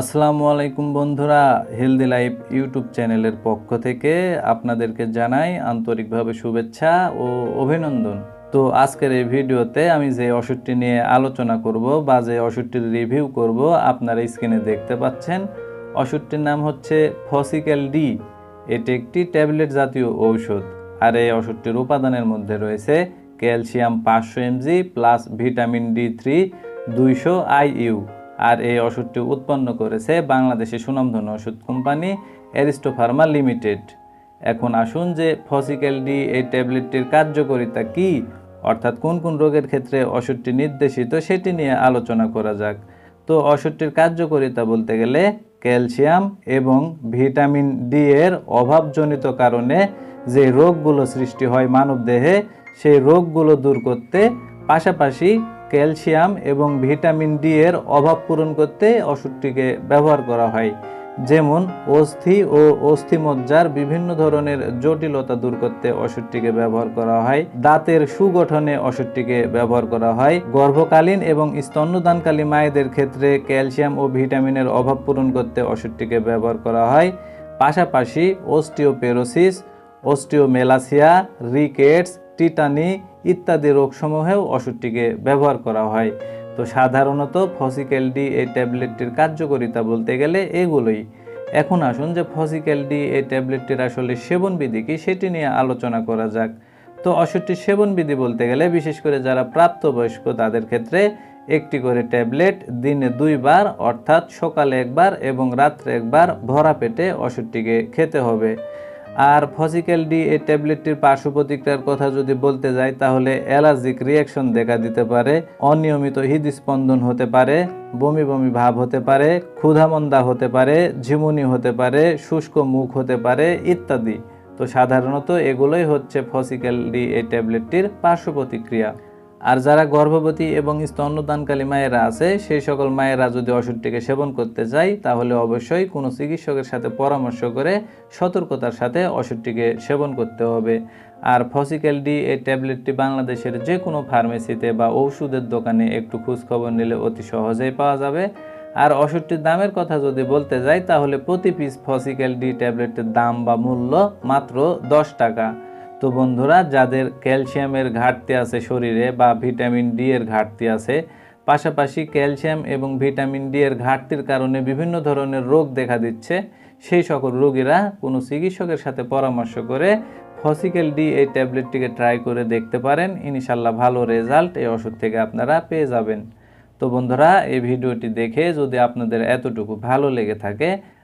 আসসালামু আলাইকুম বন্ধুরা হেলদি লাইফ ইউটিউব চ্যানেলের পক্ষ থেকে আপনাদেরকে জানাই আন্তরিকভাবে শুভেচ্ছা ও অভিনন্দন। তো আজকের এই ভিডিওতে আমি যে ওষুধটি নিয়ে আলোচনা করব বা যে ওষুধটির রিভিউ করব, আপনারা স্ক্রিনে দেখতে পাচ্ছেন। ওষুধটির নাম হচ্ছে ফসিক্যাল ডি এটি একটি ট্যাবলেট জাতীয় ঔষধ। আর এই ওষুধটির উপাদানের মধ্যে রয়েছে ক্যালসিয়াম পাঁচশো mg plus vitamin D three, দুইশো আইইউ। আর এই ওষুধটি উৎপন্ন করেছে বাংলাদেশের সুনামধন্য ওষুধ কোম্পানি অ্যারিস্টো ফার্মা লিমিটেড। এখন আসুন যে ফসিক্যাল ডি এই ট্যাবলেটটির কার্যকারিতা কি, অর্থাৎ কোন কোন রোগের ক্ষেত্রে ওষুধটি নির্দেশিত সেটি নিয়ে আলোচনা করা যাক। তো ওষুধটির কার্যকারিতা বলতে গেলে ক্যালসিয়াম এবং ভিটামিন ডি এর অভাবজনিত কারণে যে রোগগুলো সৃষ্টি হয় মানবদেহে, সেই রোগগুলো দূর করতে পাশাপাশি ক্যালসিয়াম এবং ভিটামিন ডি এর অভাব পূরণ করতে ওষুধটিকে ব্যবহার করা হয়। যেমন, অস্থি ও অস্থিমজ্জার বিভিন্ন ধরনের জটিলতা দূর করতে ওষুধটিকে ব্যবহার করা হয়। দাঁতের সুগঠনে ওষুধটিকে ব্যবহার করা হয়। গর্ভকালীন এবং স্তন্যদানকালী মায়েদের ক্ষেত্রে ক্যালসিয়াম ও ভিটামিনের অভাব পূরণ করতে ওষুধটিকে ব্যবহার করা হয়। পাশাপাশি অস্টিওপেরোসিস, অস্টিওমেলাসিয়া, রিকেটস, টিটানি ইত্যাদি রোগসমূহেও ওষুধটিকে ব্যবহার করা হয়। তো সাধারণত ফসিক্যাল ডি এই ট্যাবলেটটির কার্যকারিতা বলতে গেলে এগুলোই। এখন আসুন যে ফসিক্যাল ডি এই ট্যাবলেটটির আসলে সেবনবিধি কি সেটি নিয়ে আলোচনা করা যাক। তো ওষুধটির সেবনবিধি বলতে গেলে বিশেষ করে যারা প্রাপ্তবয়স্ক তাদের ক্ষেত্রে একটি করে ট্যাবলেট দিনে দুইবার অর্থাৎ সকালে একবার এবং রাত্রে একবার ভরা পেটে ওষুধটিকে খেতে হবে। আর ফসিক্যাল ডি এই ট্যাবলেটটির পার্শ্ব প্রতিক্রিয়ার কথা যদি বলতে যাই, তাহলে অ্যালার্জিক রিয়াকশন দেখা দিতে পারে, অনিয়মিত হৃদস্পন্দন হতে পারে, বমি বমি ভাব হতে পারে, ক্ষুধামন্দা হতে পারে, ঝিমুনি হতে পারে, শুষ্ক মুখ হতে পারে ইত্যাদি। তো সাধারণত এগুলোই হচ্ছে ফসিক্যাল ডি এই ট্যাবলেটটির পার্শ্ব প্রতিক্রিয়া আর যারা গর্ভবতী এবং স্তন্যদানকালী মায়েরা আছে, সেই সকল মায়েরা যদি ওষুধটিকে সেবন করতে চায়, তাহলে অবশ্যই কোনো চিকিৎসকের সাথে পরামর্শ করে সতর্কতার সাথে ওষুধটিকে সেবন করতে হবে। আর ফসিক্যাল ডি এই ট্যাবলেটটি বাংলাদেশের যে কোনো ফার্মেসিতে বা ঔষধের দোকানে একটু খোঁজখবর নিলে অতি সহজেই পাওয়া যাবে। আর ওষুধটির দামের কথা যদি বলতে যাই, তাহলে প্রতি পিস ফসিক্যাল ডি ট্যাবলেটের দাম বা মূল্য মাত্র দশ টাকা। তো বন্ধুরা, যাদের ক্যালসিয়ামের ঘাটতি আছে শরীরে বা ভিটামিন ডি এর ঘাটতি আছে, পাশাপাশি ক্যালসিয়াম এবং ভিটামিন ডি এর ঘাটতির কারণে বিভিন্ন ধরনের রোগ দেখা দিচ্ছে, সেই সকল রোগীরা কোনো চিকিৎসকের সাথে পরামর্শ করে ফসিক্যাল ডি এই ট্যাবলেটটিকে ট্রাই করে দেখতে পারেন। ইনশাল্লাহ ভালো রেজাল্ট এই ওষুধ থেকে আপনারা পেয়ে যাবেন। তো বন্ধুরা, এই ভিডিওটি দেখে যদি আপনাদের এতটুকু ভালো লেগে থাকে